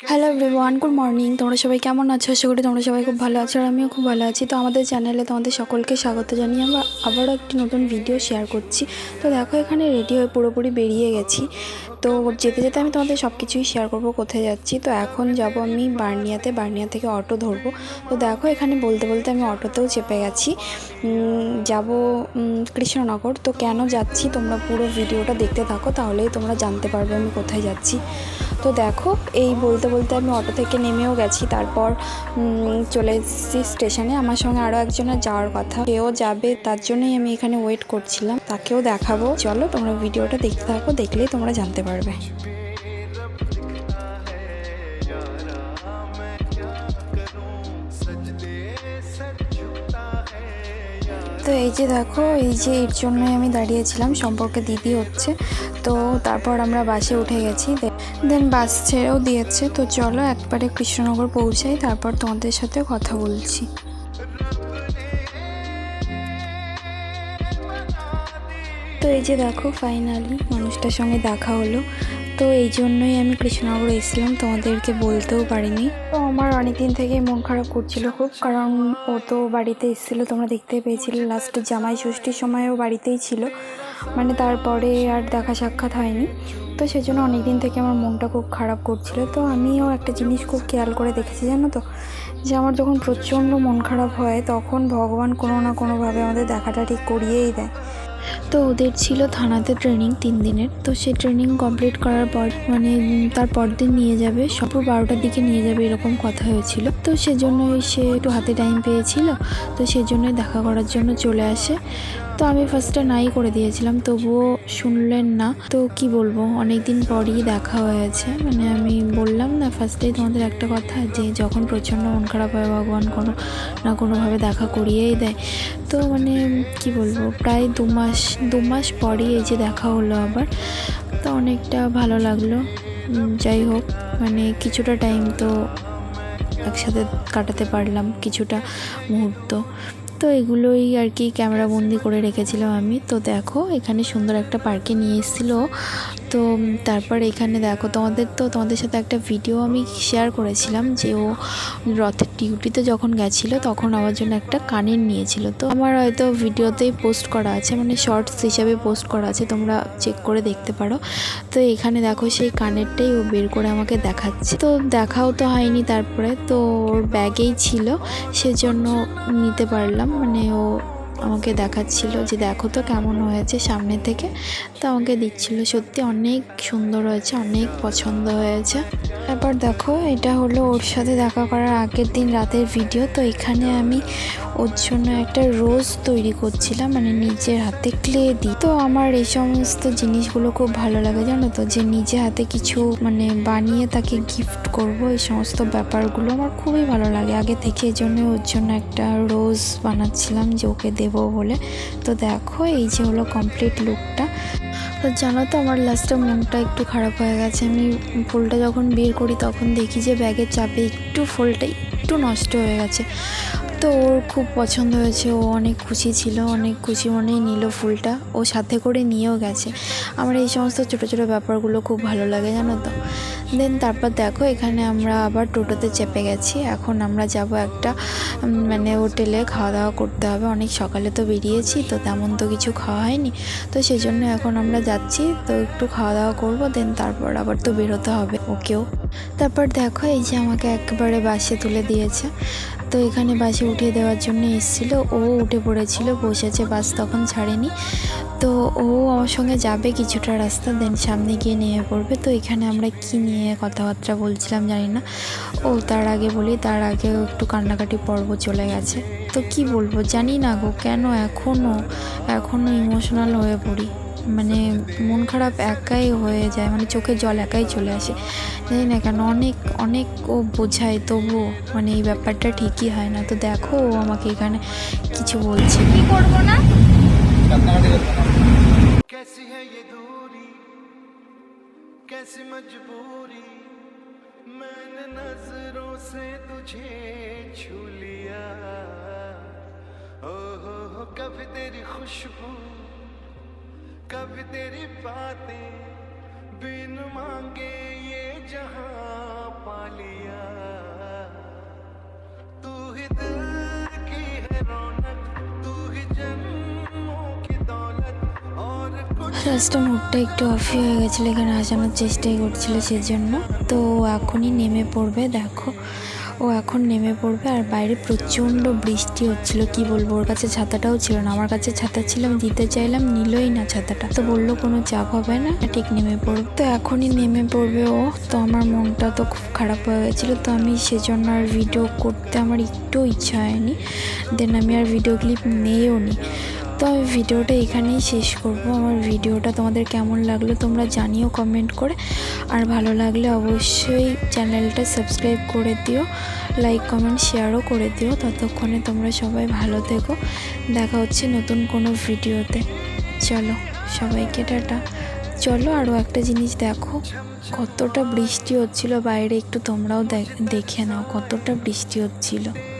Hello everyone good morning তোমরা সবাই কেমন আছো? আশা করি তোমরা সবাই খুব ভালো আছো আর আমিও খুব ভালো আছি। তো আমাদের চ্যানেলে তোমাদের সকলকে স্বাগত জানিয়ে আমরা আবারও একটি নতুন ভিডিও শেয়ার করছি। তো দেখো, এখানে রেডি হয়ে পুরোপুরি বেরিয়ে গেছি। তো যেতে যেতে আমি তোমাদের সব কিছুই শেয়ার করব, কোথায় যাচ্ছি। তো এখন যাব আমি বার্নিয়াতে। বার্নিয়া থেকে অটো ধরবো। তো দেখো, এখানে বলতে বলতে আমি অটোতেও চেপে গেছি। যাব কৃষ্ণনগর। তো কেন যাচ্ছি তোমরা পুরো ভিডিওটা দেখতে থাকো, তাহলেই তোমরা জানতে পারবে আমি কোথায় যাচ্ছি। তো দেখো, এই বলতে বলতে আমি অটো থেকে নেমেও গেছি। তারপর চলে এসেছি স্টেশনে। আমার সঙ্গে আরও একজনের যাওয়ার কথা। কেউ যাবে, তার জন্যই আমি এখানে ওয়েট করছিলাম। তাকেও দেখাবো। চলো, তোমরা ভিডিওটা দেখতে থাকো, দেখলেই তোমরা জানতে পারবে। তো এই যে দেখো, এই যে এর জন্যই আমি দাঁড়িয়েছিলাম। সম্পর্কে দিদি হচ্ছে। তো তারপর আমরা বাসে উঠে গেছি। দেন বাস ছেড়েও দিয়েছে। তো চলো একবারে কৃষ্ণনগর পৌঁছাই, তারপর তোমাদের সাথে কথা বলছি। তো এই যে দেখো ফাইনালি মানুষটার সঙ্গে দেখা হলো। তো এই জন্যই আমি কৃষ্ণনগর এসেছিলাম, তোমাদেরকে বলতেও পারিনি। তো আমার অনেক দিন থেকে মন খারাপ করছিল খুব, কারণ ও তো বাড়িতে এসেছিল, তোমরা দেখতে পেয়েছিলে লাস্টে জামাই ষষ্ঠীর সময়ও বাড়িতেই ছিল। মানে তারপরে আর দেখা সাক্ষাৎ হয়নি। তো সেজন্য অনেক দিন থেকে আমার মনটা খুব খারাপ করছিল। তো আমিও একটা জিনিস খুব খেয়াল করে দেখেছি, জানো তো? যে আমার যখন প্রচণ্ড মন খারাপ হয়, তখন ভগবান কোনো না কোনোভাবে আমাদের দেখাটা ঠিক করিয়েই দেয়। তো ওদের ছিল থানাতে ট্রেনিং তিন দিনের। তো সেই ট্রেনিং কমপ্লিট করার পর মানে তার পরদিন নিয়ে যাবে, সপুর বারোটার দিকে নিয়ে যাবে এরকম কথা হয়েছিল। তো সেজন্যই সে একটু হাতে টাইম পেয়েছিল। তো সেজন্যই দেখা করার জন্য চলে আসে। তো আমি ফার্স্টে নাই করে দিয়েছিলাম, তবুও শুনলেন না। তো কি বলব অনেক দিন পরই দেখা হয়েছে। মানে আমি বললাম না ফার্স্টেই তোমাদের একটা কথা, যে যখন প্রচণ্ড মন খারাপ হয়, ভগবান কোনো না কোনোভাবে দেখা করিয়েই দেয়। তো মানে কি বলব, প্রায় দু মাস দু মাস পরই এই যে দেখা হলো আবার। তো অনেকটা ভালো লাগল। যাই হোক মানে কিছুটা টাইম তো একসাথে কাটাতে পারলাম, কিছুটা মুহূর্ত। তো এগুলোই আর কি ক্যামেরা বন্দি করে রেখেছিলাম আমি। তো দেখো, এখানে সুন্দর একটা পার্কে নিয়ে এসেছিল। তো তারপর এখানে দেখো, তোমাদের তো, তোমাদের সাথে একটা ভিডিও আমি শেয়ার করেছিলাম যে ও রথের ডিউটিতে যখন গেছিল, তখন আমার জন্য একটা কানের নিয়েছিল। তো আমার হয়তো ভিডিওতেই পোস্ট করা আছে মানে শর্টস হিসাবে পোস্ট করা আছে, তোমরা চেক করে দেখতে পারো। তো এখানে দেখো, সেই কানেরটাই ও বের করে আমাকে দেখাচ্ছে। তো দেখাও তো হয়নি তারপরে, তো ওর ব্যাগেই ছিল, সেজন্য নিতে পারলাম। মানে ও আমাকে দেখাচ্ছিল যে দেখো তো কেমন হয়েছে সামনে থেকে। তো আমাকে দিচ্ছিল, সত্যি অনেক সুন্দর হয়েছে, অনেক পছন্দ হয়েছে। তারপর দেখো, এটা হলো ওর সাথে দেখা করার আগের দিন রাতের ভিডিও তো এখানে আমি ওর জন্য একটা রোজ তৈরি করছিলাম মানে নিজের হাতে ক্লে দিই তো আমার এই সমস্ত জিনিসগুলো খুব ভালো লাগে, জানো তো? যে নিজে হাতে কিছু মানে বানিয়ে তাকে গিফট করব, এই সমস্ত ব্যাপারগুলো আমার খুবই ভালো লাগে। আগে থেকে এই জন্য ওর জন্য একটা রোজ বানাচ্ছিলাম যে ওকে দেবো বলে। তো দেখো, এই যে হলো কমপ্লিট লুকটা তো জানো তো, আমার লাস্টে মনটা একটু খারাপ হয়ে গেছে। আমি ফুলটা যখন বের করি, তখন দেখি যে ব্যাগের চাপে একটু ফুলটা একটু নষ্ট হয়ে গেছে। তো ওর খুব পছন্দ হয়েছে, ও অনেক খুশি ছিল, অনেক খুশি মনেই নিল ফুলটা। ও সাথে করে নিয়েও গেছে। আমার এই সমস্ত ছোটো ছোটো ব্যাপারগুলো খুব ভালো লাগে, জানো তো? দেন তারপর দেখো, এখানে আমরা আবার টোটোতে চেপে গেছি। এখন আমরা যাব একটা মানে হোটেলে খাওয়া দাওয়া করতে হবে। অনেক সকালে তো বেরিয়েছি, তো তেমন তো কিছু খাওয়া হয়নি। তো সেই জন্য এখন আমরা যাচ্ছি, তো একটু খাওয়া দাওয়া করব দেন তারপর আবার তো বেরোতে হবে ওকেও। তারপর দেখো, এই যে আমাকে একেবারে বাসে তুলে দিয়েছে। তো এখানে বাসে উঠিয়ে দেওয়ার জন্য এসেছিল। ও উঠে পড়েছিল বসেছে বাস তখন ছাড়েনি। তো ও আমার সঙ্গে যাবে কিছুটা রাস্তা দেন সামনে গিয়ে নেমে পড়বে। তো এখানে আমরা কি নিয়ে কথাবার্তা বলছিলাম জানি না। ও তার আগে বলি, তার আগে একটু কান্নাকাটি পর্ব চলে গেছে। তো কি বলব, জানি না গো, কেন এখনও এখনও ইমোশনাল হয়ে পড়ি। মানে মন খারাপ একাই হয়ে যায় মানে চোখে জল একাই চলে আসে। জানি না কেন, অনেক অনেক ও বোঝায়, তবুও মানে এই ব্যাপারটা ঠিকই হয় না। তো দেখো ও আমাকে এখানে কিছু বলছে। কি করব না? कैसी है ये दूरी? कैसी मजबूरी? मैंने नज़रों से तुझे छू लिया। ओ हो हो, कभी तेरी खुशबू, कभी तेरी बातें। बिन मांगे ये লাস্টে মুডটা একটু অফই হয়ে গেছিল, এখানে আসানোর চেষ্টাই করছিল সেজন্য। তো এখনই নেমে পড়বে, দেখো। ও এখন নেমে পড়বে আর বাইরে প্রচণ্ড বৃষ্টি হচ্ছিল, কি বলব? ওর কাছে ছাতাটাও ছিল না। আমার কাছে ছাতা ছিল, আমি দিতে চাইলাম, নিলই না ছাতাটা। তো বলল কোনো চাপ হবে না ঠিক নেমে পড়বে। তো এখনই নেমে পড়বে ও। তো আমার মনটা তো খুব খারাপ হয়ে গেছিল, তো আমি সেজন্য আর ভিডিও করতে আমার একটু ইচ্ছা হয়নি। দেন আমি আর ভিডিও ক্লিপ নেইও নি তো আমি ভিডিওটা এখানেই শেষ করব। আমার ভিডিওটা তোমাদের কেমন লাগল তোমরা জানিও কমেন্ট করে। আর ভালো লাগলে অবশ্যই চ্যানেলটা সাবস্ক্রাইব করে দিও লাইক কমেন্ট শেয়ারও করে দিও। ততক্ষণে তোমরা সবাই ভালো থেকো। দেখা হচ্ছে নতুন কোনো ভিডিওতে। চলো, সবাইকে টাটা। চলো আরও একটা জিনিস দেখো। কতটা বৃষ্টি হচ্ছিল, বাইরে একটু তোমরাও দেখ- নাও কতটা বৃষ্টি হচ্ছিল।